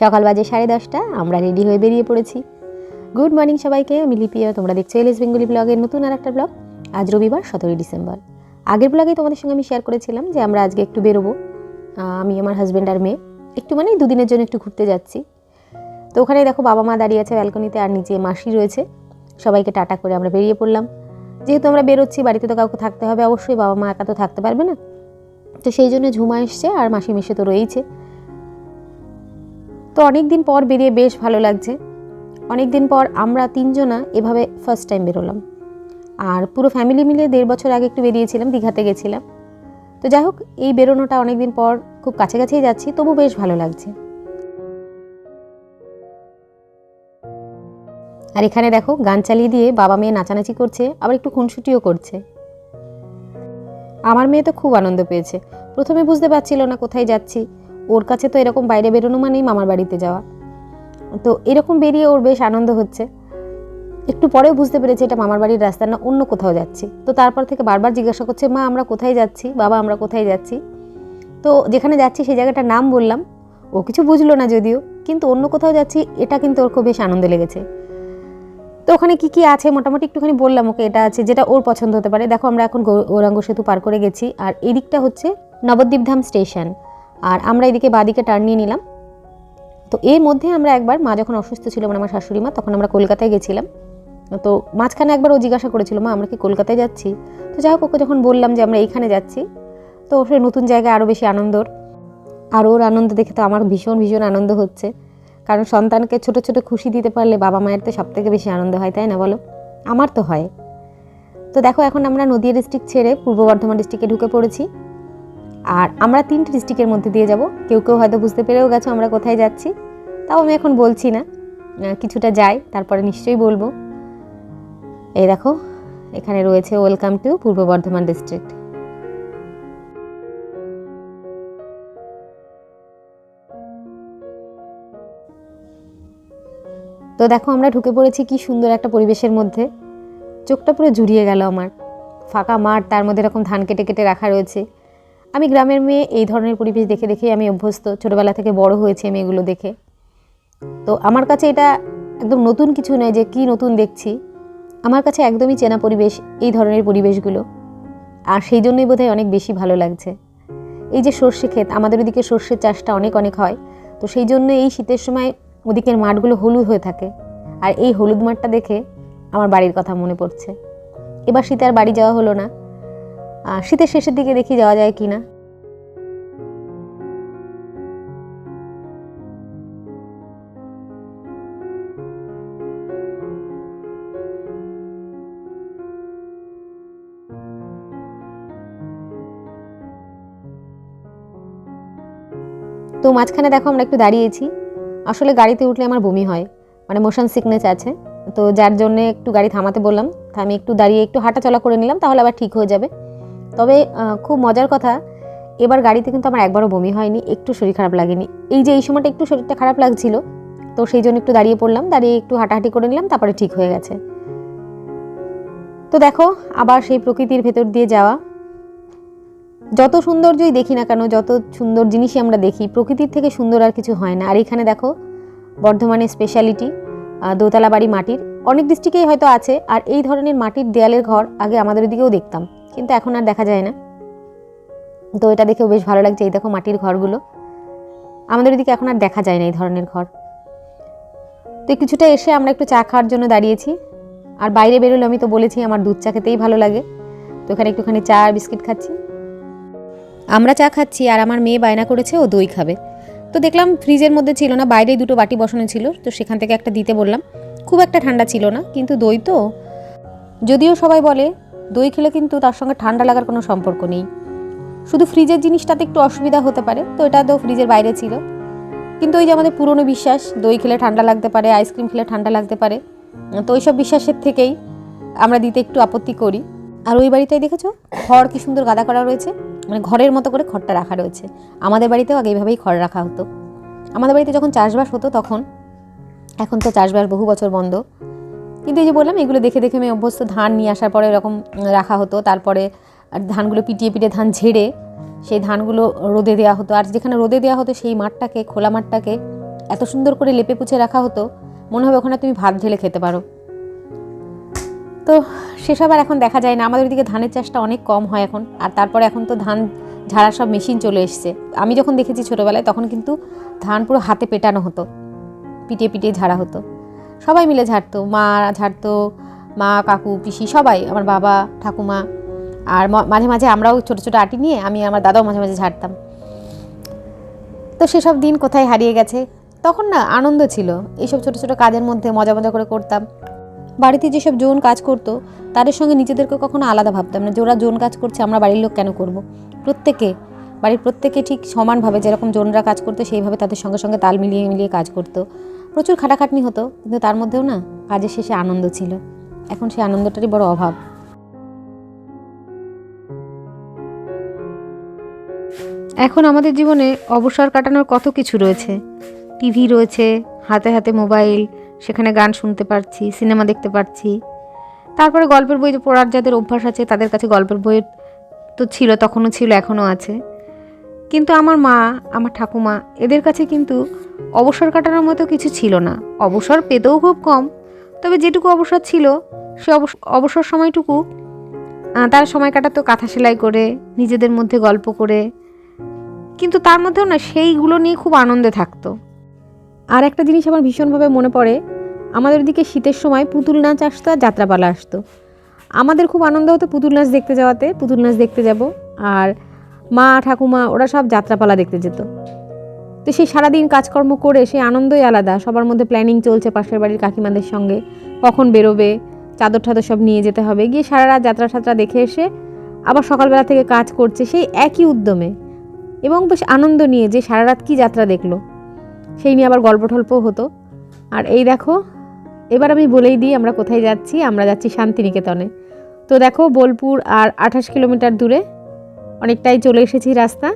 সকাল বাজে সাড়ে দশটা, আমরা রেডি হয়ে বেরিয়ে পড়েছি। গুড মর্নিং সবাইকে, আমি লিপিয়া, তোমরা দেখছ এলএস বেঙ্গলি ব্লগের নতুন আর একটা ব্লগ। আজ রবিবার, সতেরোই ডিসেম্বর। আগের ব্লগে তোমাদের সঙ্গে আমি শেয়ার করেছিলাম যে আমরা আজকে একটু বেরোবো। আমি, আমার হাজব্যান্ড আর মেয়ে। একটু মানে দুদিনের জন্য একটু ঘুরতে যাচ্ছি। তো ওখানে দেখো বাবা মা দাঁড়িয়ে আছে ব্যালকনিতে আর নিচে মাসি রয়েছে। সবাইকে টাটা করে আমরা বেরিয়ে পড়লাম। যেহেতু আমরা বেরোচ্ছি, বাড়িতে তো কাউকে থাকতে হবে অবশ্যই, বাবা মা একা তো থাকতে পারবে না। তো সেই জন্য ঝুমা এসছে আর মাসি মিশে তো রয়েইছে। তো অনেক দিন পর বেরিয়ে বেশ ভালো লাগছে। অনেক দিন পর আমরা তিনজনা এভাবে ফার্স্ট টাইম বেরোলাম। আর পুরো ফ্যামিলি মিলে দেড় বছর আগে একটু বেরিয়েছিলাম, দীঘাতে গেছিলাম। তো যাই হোক, এই বেরোনোটা অনেক দিন পর খুব কাছাকাছিই যাচ্ছি তবু বেশ ভালো লাগছে। আর এখানে দেখো, গান চালিয়ে দিয়ে বাবা মেয়ে নাচানাচি করছে, আবার একটু খুনসুটিও করছে। আমার মেয়ে তো খুব আনন্দ পেয়েছে। প্রথমে বুঝতে পারছিল না কোথায় যাচ্ছি। ওর কাছে তো এরকম বাইরে বেরোনো মানেই মামার বাড়িতে যাওয়া। তো এরকম বেরিয়ে ওর বেশ আনন্দ হচ্ছে। একটু পরেও বুঝতে পেরেছে এটা মামার বাড়ির রাস্তা না, অন্য কোথাও যাচ্ছি। তো তারপর থেকে বারবার জিজ্ঞাসা করছে, মা, আমরা কোথায় যাচ্ছি? বাবা, আমরা কোথায় যাচ্ছি? তো যেখানে যাচ্ছি সেই জায়গাটার নাম বললাম। ও কিছু বুঝলো না যদিও, কিন্তু অন্য কোথাও যাচ্ছি, এটা কিন্তু ওর খুব বেশ আনন্দ লেগেছে। তো ওখানে কী কী আছে মোটামুটি একটুখানি বললাম ওকে, এটা আছে যেটা ওর পছন্দ হতে পারে। দেখো আমরা এখন গৌরাঙ্গ সেতু পার করে গেছি, আর এদিকটা হচ্ছে নবদ্বীপধাম স্টেশন। আর আমরা এদিকে বাদিকে টার্ন নিয়ে নিলাম। তো এর মধ্যে আমরা একবার, মা যখন অসুস্থ ছিল মানে আমার শাশুড়ি মা, তখন আমরা কলকাতায় গেছিলাম। তো মাঝখানে একবার ও জিজ্ঞাসা করেছিল, মা, আমরা কি কলকাতায় যাচ্ছি? তো যাই হোক, ওকে যখন বললাম যে আমরা এইখানে যাচ্ছি, তো সে নতুন জায়গায় আরও বেশি আনন্দর। আর ওর আনন্দ দেখে তো আমার ভীষণ ভীষণ আনন্দ হচ্ছে। কারণ সন্তানকে ছোট ছোট খুশি দিতে পারলে বাবা মায়ের তো সবথেকে বেশি আনন্দ হয়, তাই না বলো? আমার তো হয়। তো দেখো, এখন আমরা নদীয়া ডিস্ট্রিক্ট ছেড়ে পূর্ব বর্ধমান ডিস্ট্রিক্টে ঢুকে পড়েছি। আর আমরা তিনটে ডিস্ট্রিক্টের মধ্যে দিয়ে যাব। কেউ কেউ হয়তো বুঝতে পেরেও গেছো আমরা কোথায় যাচ্ছি। তাও আমি এখন বলছি না। কিছুটা যাই, তারপরে নিশ্চয়ই বলব। এই দেখো, এখানে রয়েছে welcome to Purba Bardhaman district তো দেখো, আমরা ঢুকে পড়েছি কি সুন্দর একটা পরিবেশের মধ্যে। চোখটা পুরো জুড়িয়ে গেল আমার। ফাঁকা মাঠ, তার মধ্যে এরকম ধান কেটে কেটে রাখা রয়েছে। আমি গ্রামের মেয়ে, এই ধরনের পরিবেশ দেখে দেখেই আমি অভ্যস্ত। ছোটোবেলা থেকে বড় হয়েছে আমি এগুলো দেখে। তো আমার কাছে এটা একদম নতুন কিছু নয় যে কি নতুন দেখছি। আমার কাছে একদমই চেনা পরিবেশ এই ধরনের পরিবেশগুলো। আর সেই জন্যই বোধহয় অনেক বেশি ভালো লাগছে। এই যে সর্ষে ক্ষেত, আমাদের ওদিকে সর্ষের চাষটা অনেক অনেক হয়। তো সেই জন্য এই শীতের সময় ওদিকের মাঠগুলো হলুদ হয়ে থাকে। আর এই হলুদ মাঠটা দেখে আমার বাড়ির কথা মনে পড়ছে। এবার শীতে আর বাড়ি যাওয়া হলো না। শীতের শেষের দিকে দেখি যাওয়া যায় কি না তো মাঝখানে দেখো আমরা একটু দাঁড়িয়েছি। আসলে গাড়িতে উঠলে আমার বমি হয় মানে মোশন সিকনেস আছে। তো যার জন্য একটু গাড়ি থামাতে বললাম তা আমি একটু দাঁড়িয়ে একটু হাঁটাচলা করে নিলাম, তাহলে আবার ঠিক হয়ে যাবে। তবে খুব মজার কথা, এবার গাড়িতে কিন্তু আমার একবারও বমি হয়নি, একটু শরীর খারাপ লাগেনি। এই যে এই সময়টা একটু শরীরটা খারাপ লাগছিল, তো সেই জন্য একটু দাঁড়িয়ে পড়লাম, দাঁড়িয়ে একটু হাঁটাহাঁটি করে নিলাম, তারপরে ঠিক হয়ে গেছে। তো দেখো, আবার সেই প্রকৃতির ভেতর দিয়ে যাওয়া। যত সৌন্দর্যই দেখি না কেন, যত সুন্দর জিনিসই আমরা দেখি, প্রকৃতির থেকে সুন্দর আর কিছু হয় না। আর এখানে দেখো, বর্ধমানের স্পেশালিটি দোতলা বাড়ি মাটির, অনেক ডিস্ট্রিক্টেই হয়তো আছে, আর এই ধরনের মাটির দেয়ালের ঘর আগে আমাদের দিকেও দেখতাম। কিন্তু এখন আর দেখা যায় না। তো এটা দেখেও বেশ ভালো লাগছে, এই দেখো মাটির ঘরগুলো। আমাদের ওদিকে এখন আর দেখা যায় না এই ধরনের ঘর। তো কিছুটা এসে আমরা একটু চা খাওয়ার জন্য দাঁড়িয়েছি। আর বাইরে বেরোলে আমি তো বলেছি আমার দুধ চা খেতেই ভালো লাগে। তো এখানে একটুখানি চা আর বিস্কিট খাচ্ছি। আমরা চা খাচ্ছি আর আমার মেয়ে বায়না করেছে, ও দই খাবে। তো দেখলাম ফ্রিজের মধ্যে ছিল না, বাইরেই দুটো বাটি বসানো ছিল। তো সেখান থেকে একটা দিতে বললাম। খুব একটা ঠান্ডা ছিল না, কিন্তু দই তো। যদিও সবাই বলে দই খেলে কিন্তু তার সঙ্গে ঠান্ডা লাগার কোনো সম্পর্ক নেই। শুধু ফ্রিজের জিনিসটাতে একটু অসুবিধা হতে পারে, তো এটা তো ফ্রিজের বাইরে ছিল। কিন্তু ওই যে আমাদের পুরনো বিশ্বাস, দই খেলে ঠান্ডা লাগতে পারে আইসক্রিম খেলে ঠান্ডা লাগতে পারে, তো ওইসব বিশ্বাসের থেকেই আমরা দিতে একটু আপত্তি করি। আর ওই বাড়িটাই দেখেছ? খড় কি সুন্দর গাদা করা রয়েছে মানে ঘরের মতো করে খড়টা রাখা রয়েছে। আমাদের বাড়িতেও আগে এইভাবেই খড় রাখা হতো। আমাদের বাড়িতে যখন চাষবাস হতো তখন, এখন তো চাষবাস বহু বছর বন্ধ কিন্তু এই যে বললাম, এগুলো দেখে দেখে আমি অভ্যস্ত ধান নিয়ে আসার পরে এরকম রাখা হতো। তারপরে ধানগুলো পিটিয়ে পিটিয়ে ধান ঝেড়ে সেই ধানগুলো রোদে দেওয়া হতো। আর যেখানে রোদে দেওয়া হতো সেই মাঠটাকে, খোলা মাঠটাকে এত সুন্দর করে লেপে পুছে রাখা হতো, মনে হবে ওখানে তুমি ভাত ঢেলে খেতে পারো। তো সেসব আর এখন দেখা যায় না। আমাদের দিকে ধানের চাষটা অনেক কম হয় এখন। আর তারপরে এখন তো ধান ঝাড়া সব মেশিন চলে এসছে। আমি যখন দেখেছি ছোটোবেলায়, তখন কিন্তু ধান পুরো হাতে পেটানো হতো, পিটিয়ে পিটিয়ে ঝাড়া হতো। সবাই মিলে ঝাড়তো, মা ঝাড়তো, মা, কাকু, পিসি, সবাই, আমার বাবা, ঠাকুমা, আর মাঝে মাঝে আমরাও ছোটো ছোটো আটি নিয়ে আমি আমার দাদাও মাঝে মাঝে ঝাড়তাম। তো সেসব দিন কোথায় হারিয়ে গেছে? তখন না আনন্দ ছিল। এইসব ছোটো ছোটো কাজের মধ্যে মজা মজা করে করতাম। বাড়িতে যেসব জোন কাজ করতো, তাদের সঙ্গে নিজেদেরকে কখনো আলাদা ভাবতাম না যে ওরা জোন কাজ করছে, আমরা বাড়ির লোক কেন করব। প্রত্যেকে বাড়ির প্রত্যেকে ঠিক সমানভাবে যেরকম জনরা কাজ করতো, সেইভাবে তাদের সঙ্গে সঙ্গে তাল মিলিয়ে মিলিয়ে কাজ করতো। প্রচুর খাটাখাটনি হতো, কিন্তু তার মধ্যেও না কাজের শেষে আনন্দ ছিল। এখন সেই আনন্দটারই বড় অভাব। এখন আমাদের জীবনে অবসর কাটানোর কত কিছু রয়েছে। টিভি রয়েছে, হাতে হাতে মোবাইল, সেখানে গান শুনতে পারছি, সিনেমা দেখতে পারছি। তারপরে গল্পের বই পড়ার যাদের অভ্যাস আছে, তাদের কাছে গল্পের বই তো ছিল, তখনও ছিল, এখনও আছে। কিন্তু আমার মা, আমার ঠাকুমা এদের কাছে কিন্তু অবসর কাটানোর মতো কিছু ছিল না। অবসর পেতেও খুব কম, তবে যেটুকু অবসর ছিল, সে অবস- অবসর সময়টুকু তারা সময় কাটাতো কাঁথা সেলাই করে, নিজেদের মধ্যে গল্প করে। কিন্তু তার মধ্যেও না, সেইগুলো নিয়ে খুব আনন্দে থাকতো। আর একটা জিনিস আমার ভীষণভাবে মনে পড়ে, আমাদের দিকে শীতের সময় পুতুল নাচ আসতো আর যাত্রাপালা আসতো। আমাদের খুব আনন্দ হতো পুতুল নাচ দেখতে যাওয়াতে, পুতুল নাচ দেখতে যাব। আর মা, ঠাকুমা, ওরা সব যাত্রাপালা দেখতে যেত। তো সেই সারাদিন কাজকর্ম করে সেই আনন্দই আলাদা। সবার মধ্যে প্ল্যানিং চলছে পাশের বাড়ির কাকিমাদের সঙ্গে। কখন বেরোবে, চাদর টাদর সব নিয়ে যেতে হবে। গিয়ে সারা রাত যাত্রা সাত্রা দেখে এসে আবার সকালবেলা থেকে কাজ করছে সেই একই উদ্যমে। এবং বেশ আনন্দ নিয়ে যে সারা রাত কী যাত্রা দেখল, সেই নিয়ে আবার গল্প টল্পও হতো। আর এই দেখো, এবার আমি বলেই দিই আমরা কোথায় যাচ্ছি। আমরা যাচ্ছি শান্তিনিকেতনে। তো দেখো, বোলপুর আর আঠাশ কিলোমিটার দূরে অনেকটাই চলে এসেছি রাস্তা।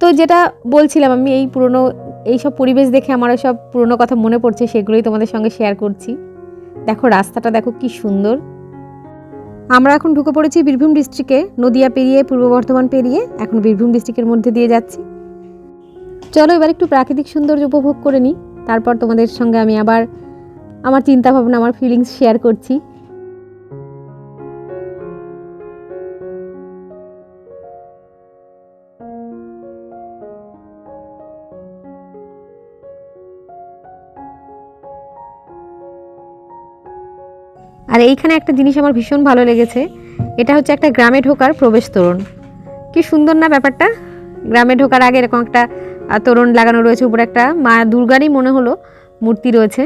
তো যেটা বলছিলাম আমি, এই পুরনো, এই সব পরিবেশ দেখে আমার সব পুরনো কথা মনে পড়ছে, সেগুলোই তোমাদের সঙ্গে শেয়ার করছি। দেখো, রাস্তাটা দেখো কি সুন্দর। আমরা এখন ঢুকে পড়েছি বীরভূম ডিস্ট্রিক্টে নদিয়া পেরিয়ে, পূর্ব বর্ধমান পেরিয়ে, এখন বীরভূম ডিস্ট্রিক্টের মধ্যে দিয়ে যাচ্ছি। চলো এবার একটু প্রাকৃতিক সৌন্দর্য উপভোগ করে নিই, তারপর তোমাদের সঙ্গে আমি আবার আমার চিন্তাভাবনা, আমার ফিলিংস শেয়ার করছি। আর এইখানে একটা জিনিস আমার ভীষণ ভালো লেগেছে, এটা হচ্ছে একটা গ্রামে ঢোকার প্রবেশ তোরণ। কি সুন্দর না ব্যাপারটা? গ্রামে ঢোকার আগে এরকম একটা তোরণ লাগানো রয়েছে, উপরে একটা মা দুর্গারই মনে হলো মূর্তি রয়েছে।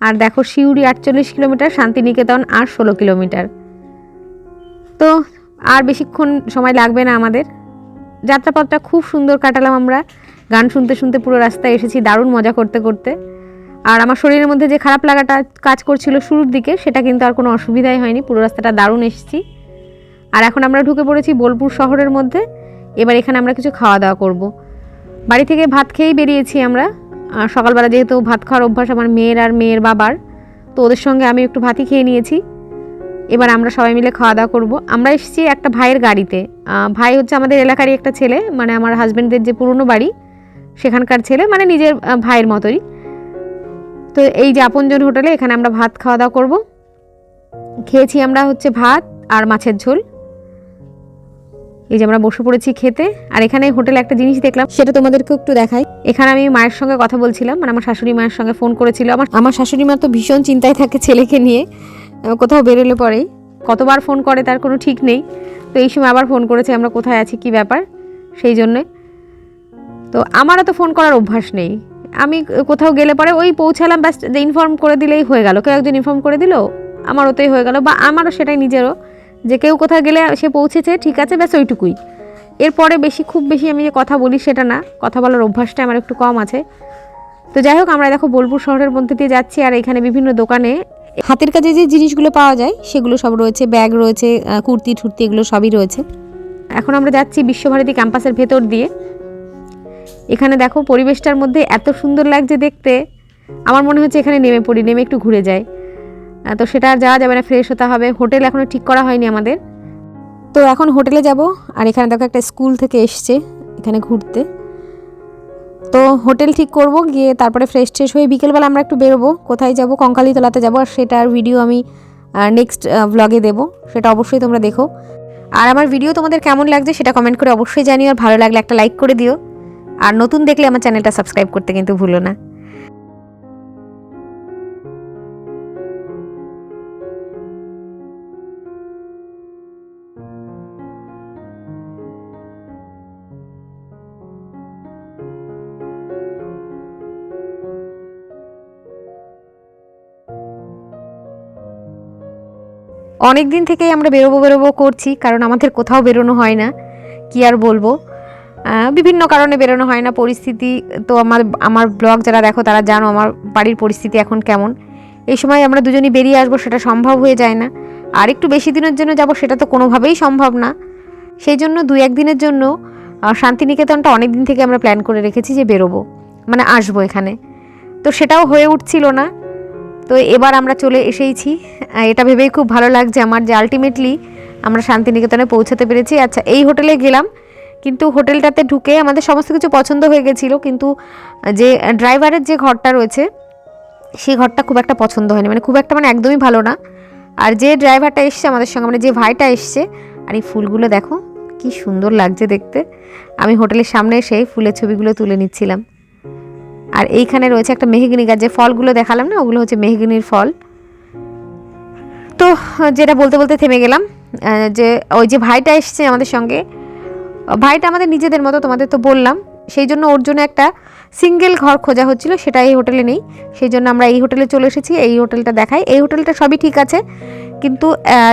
আর দেখো শিউরি আটচল্লিশ কিলোমিটার, শান্তিনিকেতন আর ষোলো কিলোমিটার। তো আর বেশিক্ষণ সময় লাগবে না আমাদের। যাত্রাপথটা খুব সুন্দর কাটালাম আমরা। গান শুনতে শুনতে পুরো রাস্তায় এসেছি, দারুণ মজা করতে করতে। আর আমার শরীরের মধ্যে যে খারাপ লাগাটা কাজ করছিল শুরুর দিকে, সেটা কিন্তু আর কোনো অসুবিধাই হয়নি। পুরো রাস্তাটা দারুণ এসেছি। আর এখন আমরা ঢুকে পড়েছি বোলপুর শহরের মধ্যে। এবার এখানে আমরা কিছু খাওয়া দাওয়া করব। বাড়ি থেকে ভাত খেয়েই বেরিয়েছি আমরা। সকালবেলা যেহেতু ভাত খাওয়ার অভ্যাস আমার মেয়ের আর মেয়ের বাবার, তো ওদের সঙ্গে আমি একটু ভাতই খেয়ে নিয়েছি। এবার আমরা সবাই মিলে খাওয়া দাওয়া করব। আমরা এসেছি একটা ভাইয়ের গাড়িতে। ভাই হচ্ছে আমাদের এলাকারই একটা ছেলে মানে আমার হাজব্যান্ডদের যে পুরনো বাড়ি, সেখানকার ছেলে মানে নিজের ভাইয়ের মতোই। তো এই যে আপনজন হোটেলে এখানে আমরা ভাত খাওয়া দাওয়া করব। খেয়েছি আমরা হচ্ছে ভাত আর মাছের ঝোল। এই যে আমরা বসে পড়েছি খেতে। আর এখানে হোটেলে একটা জিনিস দেখলাম, সেটা তোমাদেরকে একটু দেখাই। এখানে আমি মায়ের সঙ্গে কথা বলছিলাম মানে আমার শাশুড়ি মায়ের সঙ্গে ফোন করেছিল। আমার আমার শাশুড়ি মা তো ভীষণ চিন্তায় থাকে ছেলেকে নিয়ে কোথাও বেরোলে পরেই। কতবার ফোন করে তার কোনো ঠিক নেই। তো এই সময় আবার ফোন করেছে, আমরা কোথায় আছি, কি ব্যাপার? সেই জন্যে। তো আমারও তো ফোন করার অভ্যাস নেই। আমি কোথাও গেলে পরে ওই পৌঁছালাম, ব্যাস ইনফর্ম করে দিলেই হয়ে গেল। কেউ একজন ইনফর্ম করে দিল আমার ওতেই হয়ে গেল, বা আমারও সেটাই নিজেরও, যে কেউ কোথাও গেলে সে পৌঁছেছে, ঠিক আছে, ব্যাস, ওইটুকুই। এরপরে বেশি, খুব বেশি আমি যে কথা বলি সেটা না, কথা বলার অভ্যাসটা আমার একটু কম আছে। তো যাই হোক, আমরা দেখো বোলপুর শহরের মধ্যে দিয়ে যাচ্ছি, আর এখানে বিভিন্ন দোকানে হাতের কাজে যে জিনিসগুলো পাওয়া যায়, সেগুলো সব রয়েছে, ব্যাগ রয়েছে কুর্তি, ঠুর্তি, এগুলো সবই রয়েছে। এখন আমরা যাচ্ছি বিশ্বভারতী ক্যাম্পাসের ভেতর দিয়ে। এখানে দেখো পরিবেশটার মধ্যে এত সুন্দর লাগছে দেখতে। আমার মনে হচ্ছে এখানে নেমে পড়ি, নেমে একটু ঘুরে যাই। তো সেটা আর যাওয়া যাবে না ফ্রেশ হতে হবে। হোটেল এখনও ঠিক করা হয়নি আমাদের। তো এখন হোটেলে যাব, আর এখানে দেখো একটা স্কুল থেকে এসছে এখানে ঘুরতে। তো হোটেল ঠিক করব, গিয়ে তারপরে ফ্রেশ ট্রেশ হয়ে বিকেলবেলা আমরা একটু বেরোবো, কোথায় যাব, কঙ্কালীতলাতে যাব, আর সেটার ভিডিও আমি নেক্সট ব্লগে দেবো। সেটা অবশ্যই তোমরা দেখো। আর আমার ভিডিও তোমাদের কেমন লাগছে সেটা কমেন্ট করে অবশ্যই জানিও, আর ভালো লাগলে একটা লাইক করে দিও। আর নতুন দেখলে আমার চ্যানেলটা সাবস্ক্রাইব করতে কিন্তু ভুলো না। অনেক দিন থেকেই আমরা বেরোবো বেরোবো করছি, কারণ আমাদের কোথাও বেরোনো হয় না। কি আর বলব? বিভিন্ন কারণে বেরোনো হয় না। পরিস্থিতি তো আমার আমার ব্লগ যারা দেখো তারা জানো আমার বাড়ির পরিস্থিতি এখন কেমন। এই সময় আমরা দুজনই বেরিয়ে আসব, সেটা সম্ভব হয়ে যায় না। আর একটু বেশি দিনের জন্য যাব সেটা তো কোনোভাবেই সম্ভব না। সেই জন্য দুই একদিনের জন্য শান্তিনিকেতনটা অনেক দিন থেকে আমরা প্ল্যান করে রেখেছি যে বেরোবো মানে আসব এখানে। তো সেটাও হয়ে উঠছিল না। তো এবার আমরা চলে এসেইছি। এটা ভেবেই খুব ভালো লাগছে আমার যে আলটিমেটলি আমরা শান্তিনিকেতনে পৌঁছাতে পেরেছি। আচ্ছা এই হোটেলে গেলাম। কিন্তু হোটেলটাতে ঢুকে আমাদের সমস্ত কিছু পছন্দ হয়ে গেছিল, কিন্তু যে ড্রাইভারের যে ঘরটা রয়েছে, সেই ঘরটা খুব একটা পছন্দ হয়নি। মানে খুব একটা মানে একদমই ভালো না। আর যে ড্রাইভারটা এসছে আমাদের সঙ্গে মানে যে ভাইটা এসছে, আর এই ফুলগুলো দেখো, কি সুন্দর লাগছে দেখতে। আমি হোটেলের সামনে এসে ফুলের ছবিগুলো তুলে নিচ্ছিলাম। আর এইখানে রয়েছে একটা মেহগিনি গাছ, যে ফলগুলো দেখালাম না, ওগুলো হচ্ছে মেহগিনির ফল। তো, যেটা বলতে বলতে থেমে গেলাম। যে ওই যে ভাইটা এসছে আমাদের সঙ্গে ভাইটা আমাদের নিজেদের মতো, তোমাদের তো বললাম। সেই জন্য ওর জন্য একটা সিঙ্গেল ঘর খোঁজা হচ্ছিল, সেটা এই হোটেলে নেই। সেই জন্য আমরা এই হোটেলে চলে এসেছি, এই হোটেলটা দেখাই। এই হোটেলটা সবই ঠিক আছে, কিন্তু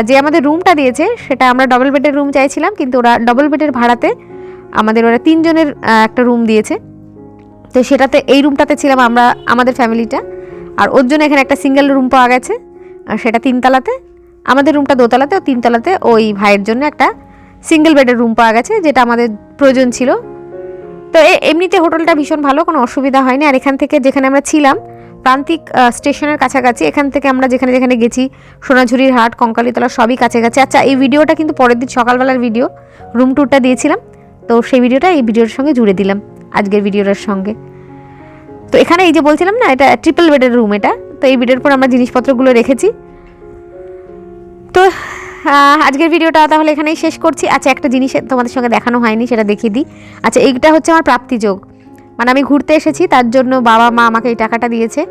যে আমাদের রুমটা দিয়েছে, সেটা আমরা ডবল বেডের রুম চাইছিলাম, কিন্তু ওরা ডবল বেডের ভাড়াতে আমাদের ওরা তিনজনের একটা রুম দিয়েছে। তো সেটাতে, এই রুমটাতে ছিলাম আমরা, আমাদের ফ্যামিলিটা আর ওর জন্য এখানে একটা সিঙ্গেল রুম পাওয়া গেছে, আর সেটা তিনতলাতে। আমাদের রুমটা দোতলাতে, ও তিনতলাতে ওই ভাইয়ের জন্য একটা সিঙ্গেল বেডের রুম পাওয়া গেছে, যেটা আমাদের প্রয়োজন ছিল। তো এমনিতে হোটেলটা ভীষণ ভালো, কোনো অসুবিধা হয়নি। আর এখান থেকে যেখানে আমরা ছিলাম, প্রান্তিক স্টেশনের কাছাকাছি, এখান থেকে আমরা যেখানে যেখানে গেছি, সোনাঝুরির হাট, কঙ্কালীতলা, সবই কাছাকাছি। আচ্ছা এই ভিডিওটা কিন্তু পরের দিন সকালবেলার ভিডিও রুম ট্যুরটা দিয়েছিলাম। তো সেই ভিডিওটা এই ভিডিওর সঙ্গে জুড়ে দিলাম, আজকের ভিডিওটার সঙ্গে। তো এখানে এই যে বলছিলাম না, এটা ট্রিপল বেডের রুম এটা। তো এই বেডের পর আমরা জিনিসপত্রগুলো রেখেছি। তো আজকের ভিডিওটা তাহলে এখানেই শেষ করছি। আচ্ছা একটা জিনিস তোমাদের সঙ্গে দেখানো হয়নি, সেটা দেখিয়ে দিই। আচ্ছা এইটা হচ্ছে আমার প্রাপ্তিযোগ মানে আমি ঘুরতে এসেছি, তার জন্য বাবা, মা আমাকে এই টাকাটা দিয়েছে।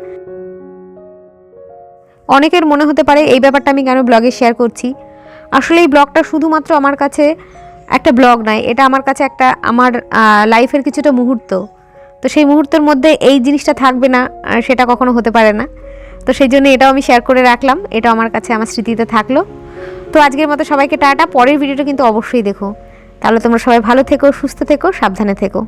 অনেকের মনে হতে পারে এই ব্যাপারটা আমি কেন ব্লগে শেয়ার করছি। আসলে এই ব্লগটা শুধুমাত্র আমার কাছে একটা ব্লগ নয়, এটা আমার কাছে একটা, আমার লাইফের কিছুটা মুহূর্ত। তো সেই মুহূর্তের মধ্যে এই জিনিসটা থাকবে না সেটা কখনো হতে পারে না। তো সেই জন্য এটাও আমি শেয়ার করে রাখলাম এটা আমার কাছে, আমার স্মৃতিতে থাকল। তো আজকের মতো সবাইকে টাটা, পরের ভিডিওটা কিন্তু অবশ্যই দেখো। তাহলে তোমরা সবাই ভালো থেকো, সুস্থ থেকো, সাবধানে থেকো।